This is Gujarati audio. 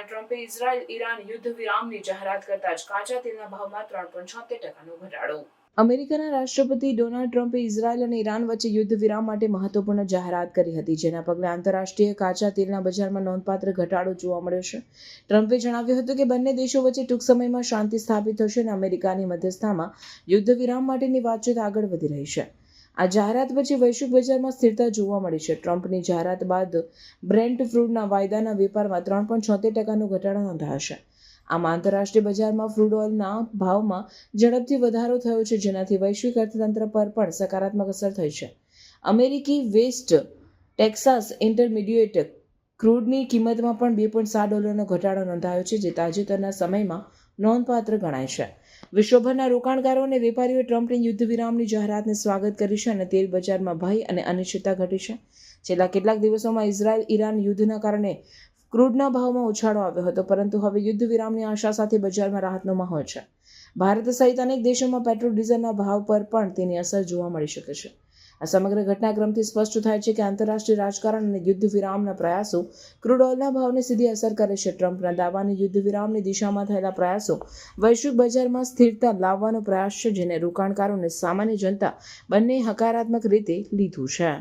ડોનાલ્ડ ટ્રમ્પે ઇઝરાયલ, ઈરાન, યુદ્ધ વિરામની જાહેરાત કરતા જ કાચા તેલના ભાવમાં ત્રણ પોઈન્ટ છોતેર ટકાનો ઘટાડો. અમેરિકાના રાષ્ટ્રપતિ ડોનાલ્ડ ટ્રમ્પે ઇઝરાયલ અને ઈરાન વચ્ચે યુદ્ધ વિરામ માટે મહત્વપૂર્ણ જાહેરાત કરી હતી, જેના પગલે આંતરરાષ્ટ્રીય કાચા તેલના બજારમાં નોંધપાત્ર ઘટાડો જોવા મળ્યો છે. ટ્રમ્પે જણાવ્યું હતું કે બંને દેશો વચ્ચે ટૂંક સમયમાં શાંતિ સ્થાપિત થશે અને અમેરિકાની મધ્યસ્થામાં યુદ્ધ વિરામ માટેની વાતચીત આગળ વધી રહી છે. આ જાહેરાત પછી વૈશ્વિક બજારમાં સ્થિરતા જોવા મળી છે. ટ્રમ્પની જાહેરાત બાદ બ્રેન્ટ ફ્રૂડના વાયદાના વેપારમાં ત્રણ પોઈન્ટ છોતેર ટકાનો ઘટાડો નોંધાશે આમ આંતરરાષ્ટ્રીય બજારમાં ફ્રૂડ ઓઇલના ભાવમાં ઝડપથી વધારો થયો છે, જેનાથી વૈશ્વિક અર્થતંત્ર પર પણ સકારાત્મક અસર થઈ છે. અમેરિકી વેસ્ટ ટેક્સાસ ઇન્ટરમીડિયેટ ક્રૂડની કિંમતમાં પણ બે પોઈન્ટ સાત ડોલરનો ઘટાડો નોંધાયો છે, જે તાજેતરના સમયમાં નોંધપાત્ર ગણાય છે. વિશ્વભરના રોકાણકારો અને વેપારીઓએ ટ્રમ્પની યુદ્ધ વિરામની જાહેરાતને સ્વાગત કર્યું છે અને તેલ બજારમાં ભય અને અનિશ્ચિતતા ઘટી છે. છેલ્લા કેટલાક દિવસોમાં ઇઝરાયલ, ઈરાન યુદ્ધના કારણે ક્રૂડના ભાવમાં ઉછાળો આવ્યો હતો, પરંતુ હવે યુદ્ધ વિરામની આશા સાથે બજારમાં રાહતનો માહોલ છે. ભારત સહિત અનેક દેશોમાં પેટ્રોલ ડીઝલના ભાવ પર પણ તેની અસર જોવા મળી શકે છે. આ સમગ્ર ઘટનાક્રમથી સ્પષ્ટ થાય છે કે આંતરરાષ્ટ્રીય રાજકારણ અને યુદ્ધ વિરામના પ્રયાસો ક્રૂડ ઓઇલના ભાવને સીધી અસર કરે છે. ટ્રમ્પના દાવાની યુદ્ધ વિરામની દિશામાં થયેલા પ્રયાસો વૈશ્વિક બજારમાં સ્થિરતા લાવવાનો પ્રયાસ છે, જેને રોકાણકારો અને સામાન્ય જનતા બંને હકારાત્મક રીતે લીધું છે.